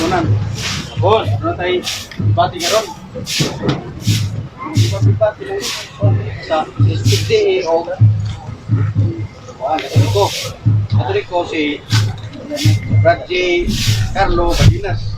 Sunan. Boss, ano tayo bati nga ron? Bati lang sa SPDA o Wala, ko. Natuloy ko si Brad J. Carlo Badinas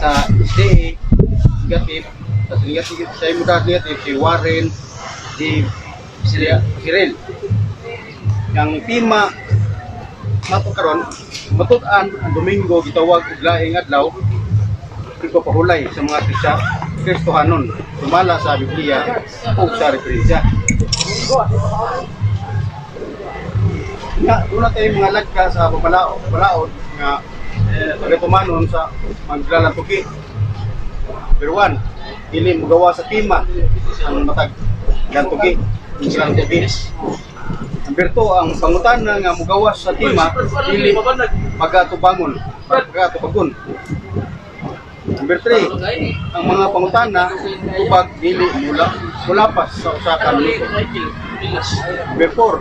sa SDA negative sa negative sa imuda negative si Warren si Siria Cyril yang pima nato karon matutan ang Domingo gitawag og laing adlaw pagpapahulay sa mga Kristya Kristohanon sumala sa Biblia o sa referensya nga doon tayo mga lagka sa babalaod babalaod nga eh, pagatumanon sa maglalantuki Number one, dili mo gawa sa tima ang matag gantugi, ang lantugi. Number two, ang pangutana nga mugawas sa tima, dili magatubangon, magatubagon. Number three, ang mga pangutana, tubag dili mula mulapas sa usa ka minuto. Number four,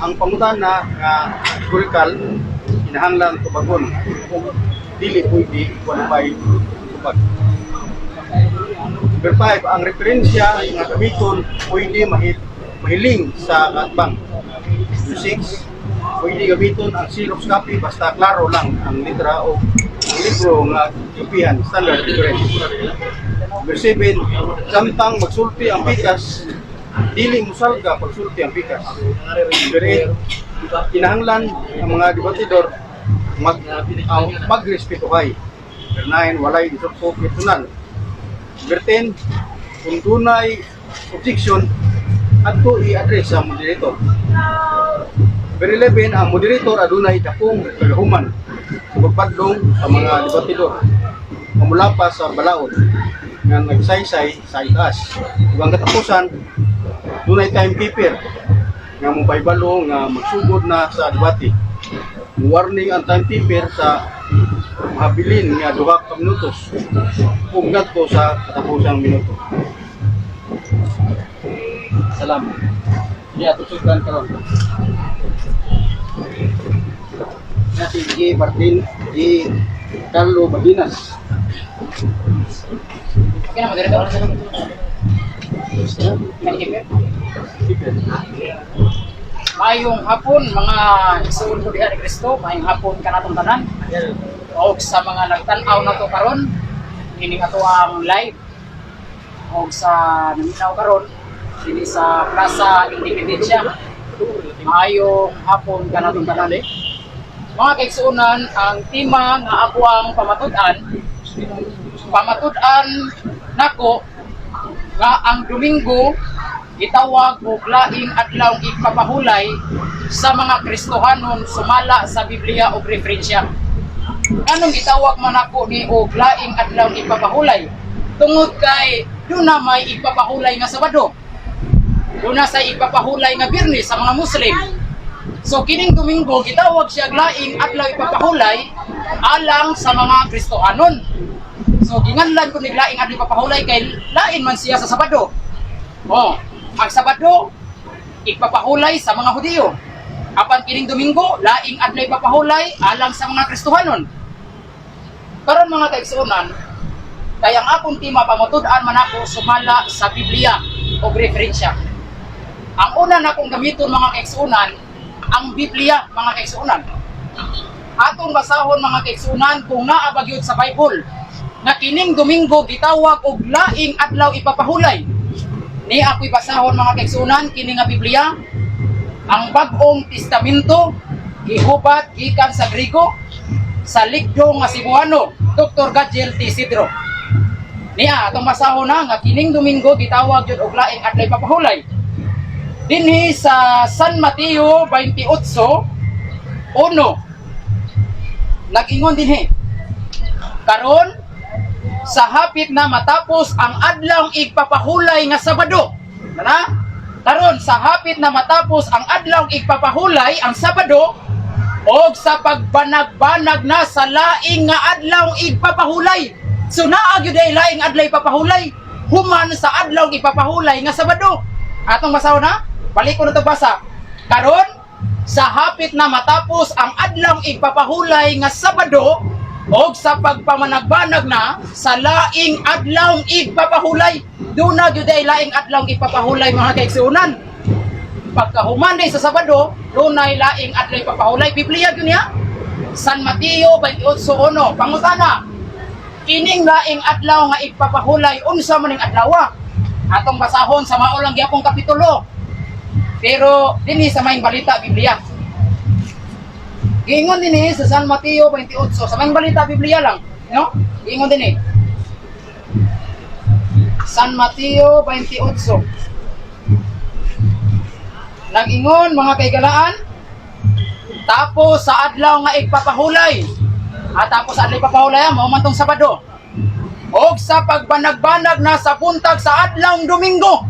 ang pangutana nga historical, inahanglan tubagon. Dili pwede, qualify tubag. Number 5, ang referensya nga gamiton pwede mahil mahiling sa katbang. Number 6, pwede gamiton ang Xerox copy basta klaro lang ang litra o ang libro nga kopihan standard difference. Number 7, samtang magsulti ang pikas, dili musalga pagsulti ang pikas. Number 8, kinahanglan ang mga debatidor mag ang magrespetuhay. Number 9, walay isukso personal. Number 10, kung dunay objection, ato i-address sa moderator. Number 11, ang moderator adunay dakong kagahuman sa pagpadlong sa mga debatidor mamula pa sa balaod nga nagsaysay sa itaas. Ibang katapusan, dunay timekeeper nga mupaybalo nga magsugod na sa debate. Warning ang timekeeper sa mahabilin nga duha ka minutos ug ngadto sa katapusang minuto. Salamat. Di ato sugdan karon. Na si G. Martin G. Carlo Badinas. Okay na, magdala ka sa Mayong hapon, mga isuon ko diha ni Kristo, mayong hapon ka natong tanan. O sa mga nagtanaw na to karon, ini ato ang live. O sa naminaw karon, ini sa Plaza Independencia. Mayong hapon ka natong tanan. Mga kaigsuonan, ang tema nga ako ang pamatud-an, pamatud-an nako nga ang Domingo gitawag og laing adlaw ipapahulay sa mga Kristohanon sumala sa Biblia og referensya. Anong gitawag man ako ni og laing adlaw ipapahulay? Tungod kay doon na may ipapahulay nga Sabado. Doon na sa ipapahulay nga Biyernes sa mga Muslim. So kining Domingo gitawag siya laing adlaw ipapahulay alang sa mga Kristohanon. So ginganlan ko ni laing adlaw ipapahulay kay lain man siya sa Sabado. Oh, ang Sabado ipapahulay sa mga Hudiyo. Apan kining Domingo laing adlaw ipapahulay alang sa mga Kristohanon. Karon mga kaigsuonan, kaya ang akong tima pamatud-an man ako sumala sa Biblia o referensya. Ang una na kong gamiton mga kaigsuonan, ang Biblia mga kaigsuonan. Atong basahon mga kaigsuonan kung naa ba gyud sa Bible nga kining Domingo gitawag og laing adlaw ipapahulay. Ni ako'y basahon mga kaigsuonan kini nga Biblia ang bag-ong testamento gihubat gikan sa Grigo sa Ligdo nga Cebuano, Dr. Gadjel T. Sidro. Niya, atong masahon na nga kining Domingo gitawag jud og laing adlaw ipapahulay. Dinhi sa San Mateo 28 uno Nagingon dinhi. Karon sa hapit na matapos ang adlaw igpapahulay nga Sabado. Na? Karon sa hapit na matapos ang adlaw igpapahulay ang Sabado og sa pagbanag-banag na sa laing nga adlaw igpapahulay. So naa gyud laing adlaw ipapahulay human sa adlaw ipapahulay nga Sabado. Atong basaw na? Balik ko na to basa. Karon sa hapit na matapos ang adlaw igpapahulay nga Sabado og sa pagpamanagbanag na sa laing adlaw igpapahulay do na gyud ay laing adlaw igpapahulay mga kaigsunan. Pagkahuman day sa Sabado dunay laing adlaw igpapahulay Biblia gyud niya? San Mateo 28:1 pangutana kining laing adlaw nga igpapahulay unsa man ning adlaw? Atong basahon sa mao lang gyapong kapitulo pero dinhi sa maing balita Biblia Giingon din eh, sa San Mateo 28. Sa may balita, Biblia lang. No? Giingon din eh. San Mateo 28. Nag-ingon, mga kaigalaan, tapos sa adlaw nga igpapahulay. At tapos sa adlaw igpapahulay, mao man tong Sabado. Og sa pagbanag-banag na sa buntag sa adlaw Domingo.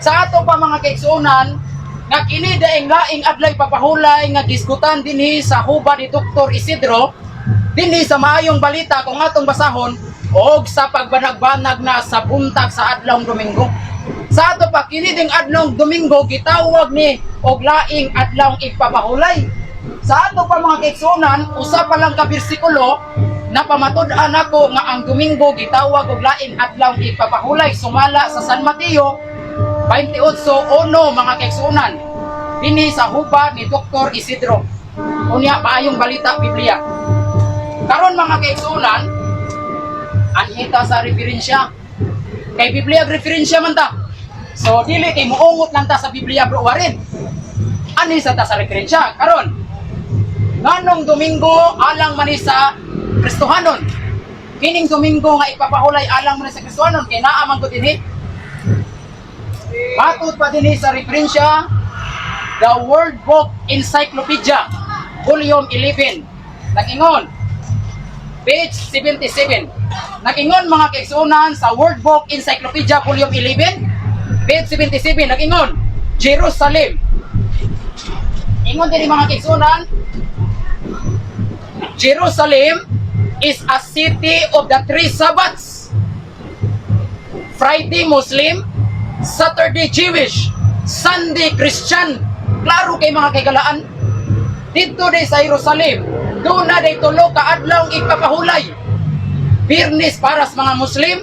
Sa ato pa mga kaigsuonan, nga kini daing laing adlay papahulay nga gisgutan dinhi sa huba ni Dr. Isidro dinhi sa maayong balita kung atong basahon og sa pagbanag-banag na sa buntag sa adlaw Domingo. Sa ato pa kini ding adlaw Domingo gitawag ni og laing adlaw ipapahulay. Sa ato pa mga kaigsuonan, usa pa lang ka bersikulo na pamatud-an nga ang Domingo gitawag og laing adlaw ipapahulay sumala sa San Mateo 28 ono mga kaigsuonan dinhi sa huba ni Dr. Isidro. Unya maayong balita Biblia. Karon mga kaigsuonan, anhita sa referensya. Kay Biblia referensya man ta. So dili kay muungot lang ta sa Biblia bro warin. Ani sa ta sa referensya. Karon, nganong Domingo alang man sa Kristohanon. Kining Domingo nga ipapahulay alang man sa Kristohanon kay naa man ko dinhi Matod pa din sa referensya, The World Book Encyclopedia, Volume 11. Nagingon, page 77. Nagingon mga kaigsunan sa World Book Encyclopedia, Volume 11, page 77. Nagingon, Jerusalem. Ingon din mga kaigsunan, Jerusalem is a city of the three Sabbaths. Friday Muslim, Saturday Jewish, Sunday Christian. Klaro kay mga kaigalaan. Dito day sa Jerusalem, doon na day tulo ka adlaw ipapahulay. Birnis para sa mga Muslim,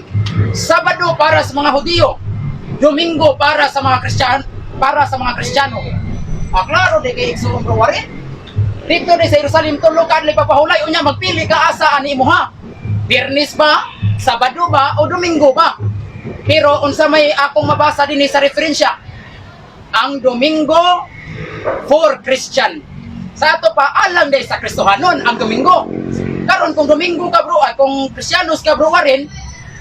Sabado para sa mga Hudiyo, Domingo para sa mga Kristyan, para sa mga Kristiyano. Ah, klaro day kay igsoon bro wari. Dito day sa Jerusalem tulo ka adlaw ipapahulay unya magpili ka asa ani mo ha. Birnis ba, Sabado ba o Domingo ba? Pero unsa may akong mabasa din sa referensya, ang Domingo for Christian. Sa ato pa alam day sa Kristohanon ang Domingo. Karon kung Domingo ka bro, ay kung Kristiyanos ka bro rin,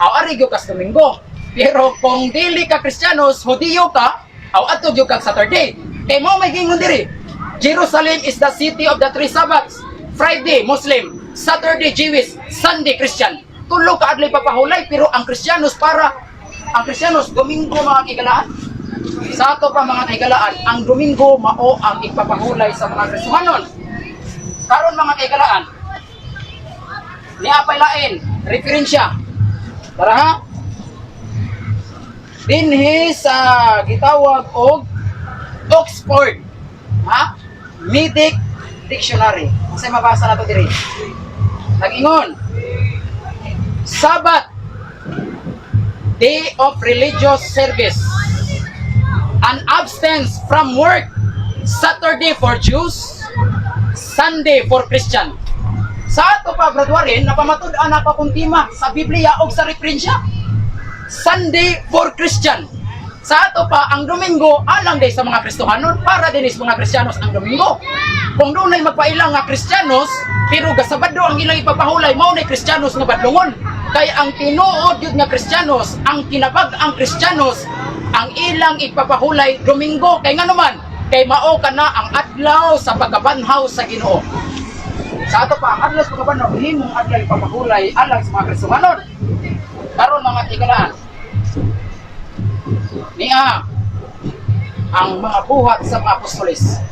aw ari gyud ka sa Domingo. Pero kung dili ka Kristiyanos, Hudiyo ka, aw ato gyud ka Saturday. Kay mo may gingon diri. Jerusalem is the city of the three Sabbaths. Friday Muslim, Saturday Jewish, Sunday Christian. Tulo ka adlay papahulay pero ang Kristiyanos para ang Kristiyanos Domingo mga kigalaan. Sa ato pa mga kaigalaan, ang Domingo mao ang ipapahulay sa mga Kristohanon. Karon mga kaigalaan, ni apay lain, referensya. Tara ha? Dinhi sa gitawag og Oxford, ha? Medic Dictionary. Kasi mabasa na to diri. Nag-ingon, Sabat, day of religious service. An absence from work. Saturday for Jews Sunday for Christian. Sa ato pa graduarin napamatud-an na pa kung tima sa Biblia o sa referensya. Sunday for Christian. Sa ato pa ang Domingo alang day sa mga Kristohanon. Para din sa mga Kristiyanos ang Domingo. Kung doon ay magpailang nga Kristiyanos pero gasabado ang ilang ipapahulay mao na Kristiyanos nga badlongon kay ang tinuod yun nga Kristiyanos ang kinabag ang Kristiyanos ang ilang ipapahulay Domingo. Kay nga naman kay mao ka na ang adlaw sa pagkabanhaw sa Ginoo. Sa ato pa ang adlaw sa pagkabanhaw himong adlaw ipapahulay alang sa mga Kristohanon karon mga tigalaan. Niya ang mga buhat sa mga apostoles.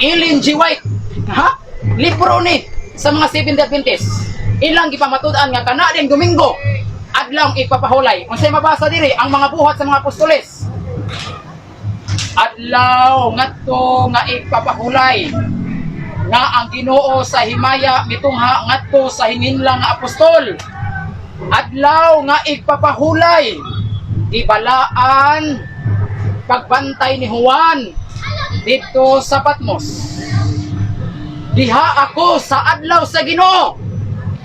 Ellen G. White ha? libro ni sa mga Seventh Adventist ilang gipamatud-an nga kana ding Domingo. Adlaw ipapahulay unsay mabasa diri ang mga buhat sa mga apostoles? Adlaw ngadto nga ipapahulay nga ang Ginoo sa himaya mitungha ngadto sa hinginlang nga apostol. Adlaw nga igpapahulay ibalaan pagbantay ni Juan dito sa Patmos. Diha ako sa adlaw sa Ginoo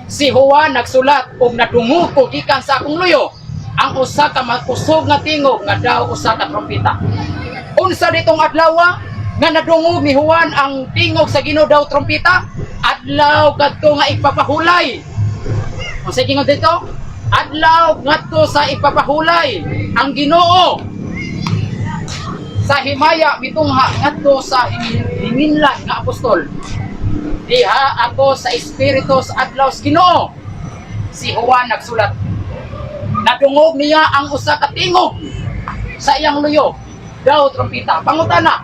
si Juan nagsulat og nadungog gikan sa akong luyo. Ang usa ka makusog nga tingog nga daw usa ka trompeta unsa ditong adlaw nga nadungog ni Juan ang tingog sa Ginoo daw trompeta? Adlaw kadto nga ipapahulay. Unsa gingon dito. Adlaw ngadto sa ipapahulay ang Ginoo. Sa himaya mitungha ngadto sa hinginlan nga apostol diha ako sa espiritu sa adlaw sa Ginoo. Si Juan nagsulat. Nadungog niya ang usa ka tingog sa iyang luyo. Daw trompeta pangutana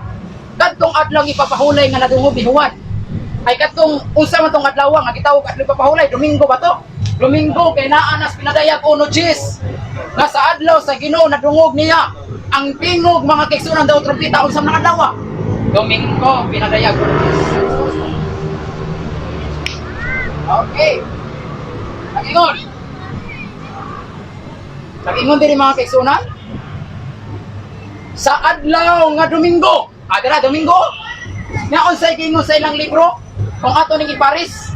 kadtong adlaw ipapahulay nga nadungog ni Juan. Ay kadtong unsa man tong adlaw nga gitawag adlaw ipapahulay? Domingo ba to? Domingo kay naa nas pinadayag uno Gis nga sa adlaw sa Ginoo nadungog niya ang tingog mga kaigsunan daw trompeta unsa man adlaw domingo pinadayag uno Gis Okay. Nag-ingon. Nag-ingon din mga kaigsunan. Sa adlaw nga Domingo. Ah, dira Domingo. Nga unsay gingon sa ilang libro kung ato ning iparis.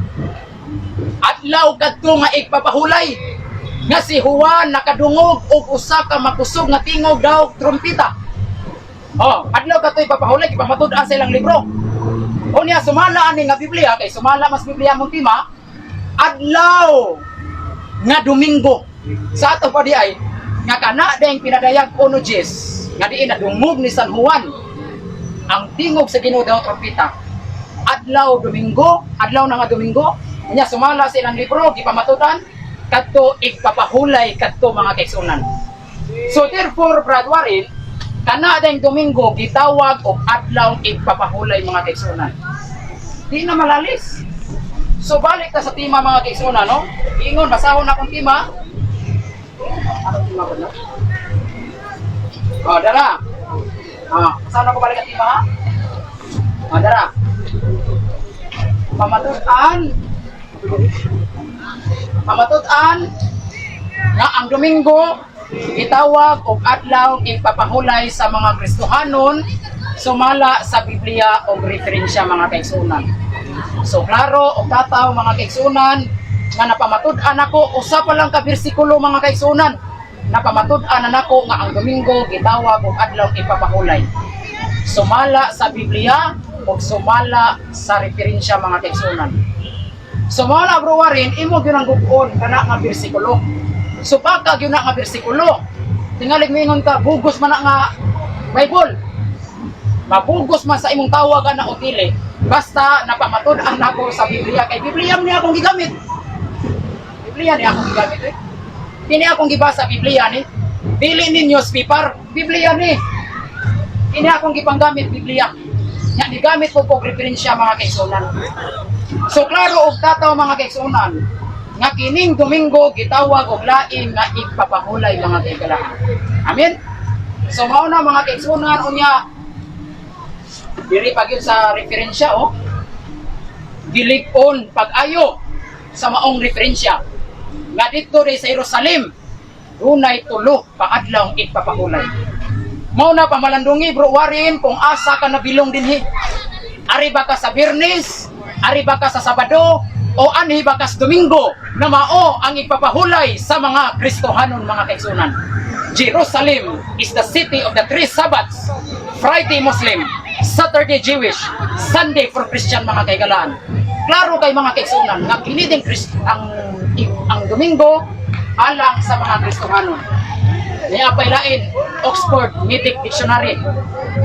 Adlaw kadto nga igpapahulay nga si Juan nakadungog og usa ka makusog nga tingog daw trompeta. Oh, adlaw kadto ipapahulay ipamatud-an sa ilang libro. O niya sumala ani nga Biblia kay sumala mas Biblia mong tima adlaw. Nga Domingo. Sa ato pa di ay nga kana dayang pinadayag uno Jes nga diin nadungog ni San Juan. Ang tingog sa Ginoo daw trompeta adlaw Domingo. Adlaw na nga Domingo. Niya sumala sa ilang libro gipamatudan kadto igpapahulay kadto mga kaigsunan so therefore Brad Warren kana dayang Domingo gitawag og adlaw igpapahulay mga kaigsunan di na malalis So balik ta sa tima mga kaigsunan, no? Ingon, basahon na akong tima. Anong tima ba na? Oh, dara. Ah, basahon ako balik ang tima, ha? Ah, dara. Pamatutan. Pamatutan nga ang Domingo itawag og adlaw ipapahulay sa mga Kristohanon sumala sa Biblia og referensya mga kaigsunan. So klaro og tataw mga kaigsunan nga napamatud-an ako usa pa lang ka bersikulo mga kaigsunan. Napamatud-an nako nga ang Domingo gitawag og adlaw ipapahulay. Sumala sa Biblia ug sumala sa referensya mga kaigsunan. Sumala bro Warren imo gyud ang gugon kana nga bersikulo. So pagka gyud na nga bersikulo, tingalig mingon ka bugos man na nga Bible mabugos man sa imong tawagan na utili basta napamatud-an nako sa Biblia. Kay Biblia ni akong gigamit. Biblia ni akong gigamit eh. Kini akong gibasa Biblia ni. Dili ni newspaper. Biblia ni. Kini akong gipanggamit Biblia. Nya gigamit ko kog referensya mga kaigsunan so klaro og tataw mga kaigsunan nga kining Domingo gitawag og lain nga igpapahulay mga kaigalahan. Amen? So mao mga kaigsunan unya diri pag yun sa referensya oh. Dilig-on pag-ayo sa maong referensya. Nga dito rin sa Jerusalem dunay tulo paadlaw igpapahulay mao na pamalandungi bro Warren kung asa ka nabilong dinhi. Ari ba ka sa Biyernes ari ba ka sa Sabado? O anhi ba ka sa Domingo? Na mao ang igpapahulay sa mga Kristohanon mga kaigsunan. Jerusalem is the city of the three Sabbaths. Friday Muslim Saturday Jewish, Sunday for Christian mga kaigalaan. Klaro kay mga kaigsunan nga kini ding Krist ang ang Domingo alang sa mga Kristohanon. Niya pay lain Oxford Mythic Dictionary.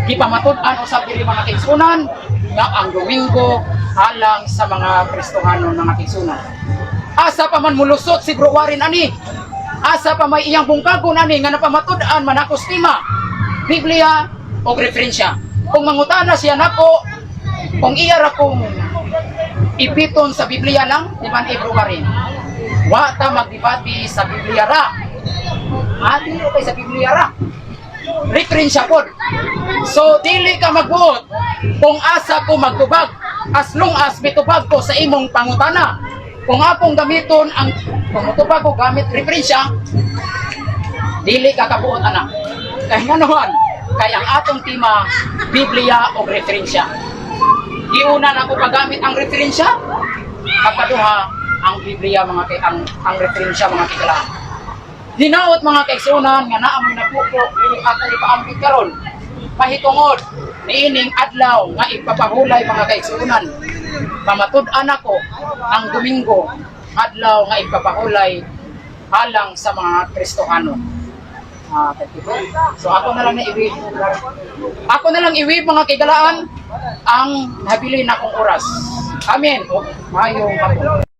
Gipamatud-an usab diri mga kaigsunan nga ang Domingo alang sa mga Kristohanon mga kaigsunan. Asa pa man mulusot si Bro Warren ani. Asa pa may iyang bungkagon ani nga napamatud-an man ako. Biblia o referensya. Kung mangutana siya nako, kung iya kong ipiton sa Biblia lang, di man ibro ka rin. Wa ta magdebate sa Biblia ra. Ati ro kay sa Biblia ra. Referensya pod. So dili ka magbuot kung asa ko magtubag as long as mitubag ko sa imong pangutana. Kung akong gamiton ang kung mitubag ko gamit referensya, dili ka kabuot anak. Kaya nga kaya ang atong tema, Biblia o referensya. Iuna na ko paggamit ang referensya, kapaduha ang Biblia mga kay ang ang referensya mga kailangan. Hinaot mga kaigsunan nga naamoy na pupo ini ako ipaambit karon. Pahitungod niining adlaw nga ipapahulay mga kaigsunan. Pamatud-an ako ang Domingo adlaw nga ipapahulay alang sa mga Kristohano. You. So ako na lang na iwi. Ako na lang iwi mga kaigalaan ang nabili na kong oras. Amen. O, mayong hapon.